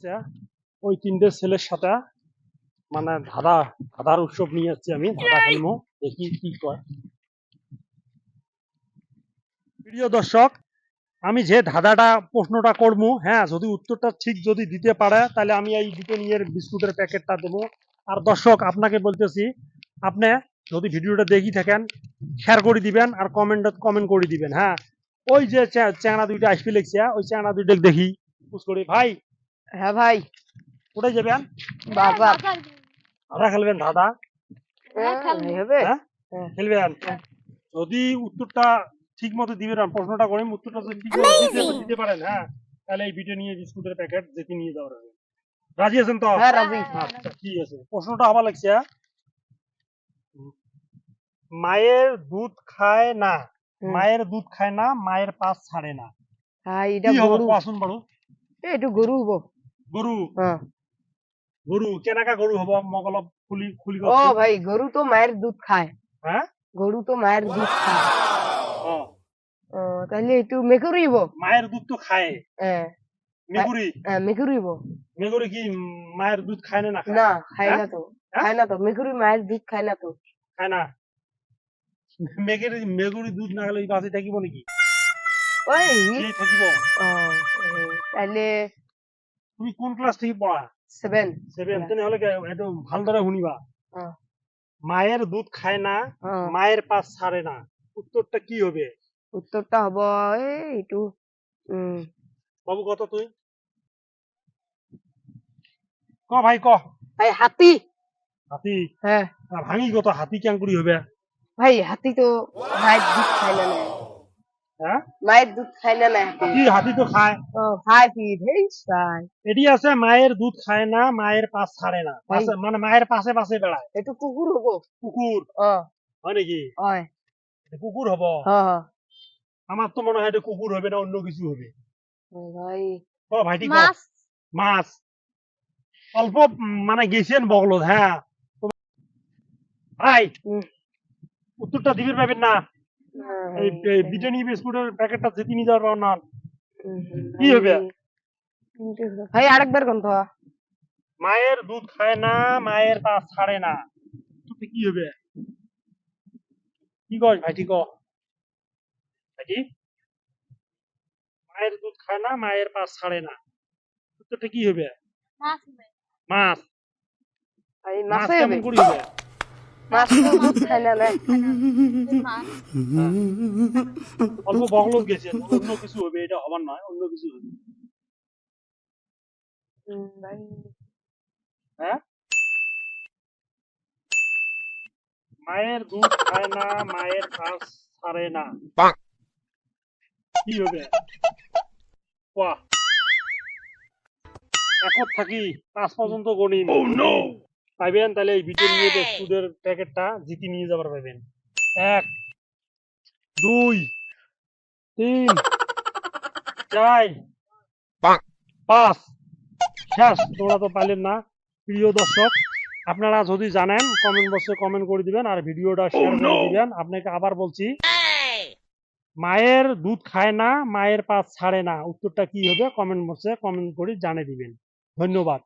আচ্ছা, ওই তিনটে ছেলের সাথে মানে ধাঁধা ধাঁধার উৎসব নিয়ে যাচ্ছি আমি ধাঁধা খেলব দেখি কি কয় প্রিয় দর্শক আমি যে ধাঁধাটা প্রশ্নটা করব হ্যাঁ যদি উত্তরটা ঠিক যদি দিতে পারে তাহলে আমি এই ব্রিটানিয়ার বিস্কুটের প্যাকেটটা দেবো। আর দর্শক আপনাকে বলতেছি আপনি যদি ভিডিওটা দেখি থাকেন শেয়ার করে দিবেন আর কমেন্ট কমেন্ট করে দিবেন হ্যাঁ। ওই যে চ্যা- চ্যাংড়া দুইটা আসবে লেগছে ওই চ্যাংড়া দুইটা দেখি পুষ করি। ভাই হ্যাঁ ভাই। কোথায় যাবেন খেলবেন হবে হ্যাঁ? হ্যাঁ। খেলবেন যদি উত্তরটা ঠিক মতো দিবেন প্রশ্নটা করেন উত্তরটা যদি ঠিক মতো দিতে- পারেন হ্যাঁ? তাহলে এই ভিডিও নিয়ে বিস্কুটের প্যাকেট যেতে নিয়ে যাওয়ার হবে। রাজি আছেন তো? হ্যাঁ রাজি। আচ্ছা ঠিক আছে। প্রশ্নটা আবার লাগছে মায়ের দুধ খায় না। মায়ের দুধ খায় না মায়ের পাশ ছাড়ে না। হ্যাঁ এটা গরু। কোয়াশুন বাড়ু। এ, একটু গরু হব গরু গরু কেনাকা গরু হব? খুলি খুলি ও ভাই গরু তো মায়ের দুধ খায়। হ্যাঁ গরু তো মায়ের দুধ খায়। তাহলে মেকুরি হব মায়ের দুধ তো খায়। হ্যাঁ হ্যাঁ, মেকুরি হব মেগুরি কি মায়ের দুধ খায় না না খায়? না তো? খায় না তো। মেকুরি মায়ের দুধ খায় না তো। খায় না। মেঘের মেগুরি দুধ না খেলে বাঁচি থাকিব নাকি? ওই থাকিব। এ, তাহলে তুমি কোন ক্লাস থেকে পড়া? সেভেন সেভেন তেনেহলে কে- একটু ভালদৰে শুনিবা। হ্যাঁ। মায়ের দুধ খায় না মায়ের পাশ ছাড়ে না? উত্তরটা কি হবে? উত্তরটা হব এই একটু বাবু কত তুই? ক ভাই ক। ভাই হাতি। হাতি? হ্যাঁ আর ভাঙি কত হাতি কেন করি হবে? ভাই হাতি তো মায়ের দুধ খায় না মায়ের দুধ খায় না না? হাতি তো খায়। ও ভাই কি? সাই এটি আছে মায়ের দুধ খায় না মায়ের পাশ ছাড়ে না। পাশে- মানে মায়ের পাশে পাশে বেড়ায়। একটু কুকুর হব। কুকুর ও হয় নাকি? এটা কুকুর হব। হ্যাঁ হ্যাঁ আমার তো মনে হয় এটা কুকুর হবে না অন্য কিছু হবে। ভাই। ক ভাইটি ক? মাছ? অল্প মানে গেছেন বগলত হ্যাঁ ভাই। উত্তরটা দিবির পাবেন না? হ্যাঁ, এই ব্রিটানি বিস্কুটের প্যাকেটটা যেতে নিয়ে যাওয়ার না কি হবে? ভাই আরেকবার তো? মায়ের দুধ খায় না মায়ের পা ছাড়ে না। উত্তরটা কি হবে? কি কস ভাইটি ক ভাইটি মায়ের দুধ খায় না মায়ের পা ছাড়ে না। উত্তরটা কি হবে? মাছ ভাই মাছ কেমন করি হবে? অল্প গেছে অন্য কিছু হবে এটা হবার নয় অন্য কিছু হবে। হ্যাঁ? মায়ের দুধ খায় না মায়ের পাশ ছাড়ে না। কি হবে? একত থাকি পাঁচ পর্যন্ত গণিন পাইবেন তাহলে এই ভিডিও নিয়ে সুদের প্যাকেটটা জিতি নিয়ে যাবার পাইবেন। এক দুই তিন চার পাঁচ। শেষ তোমরা তো পাইলেন না প্রিয় দর্শক। আপনারা যদি জানেন কমেন্ট বক্সে কমেন্ট করে দিবেন আর ভিডিওটা শেয়ার করে দিবেন। আপনাকে আবার বলছি মায়ের দুধ খায় না মায়ের পাশ ছাড়ে না। উত্তরটা কি হবে? কমেন্ট বক্সে কমেন্ট করে জানিয়ে দিবেন। ধন্যবাদ।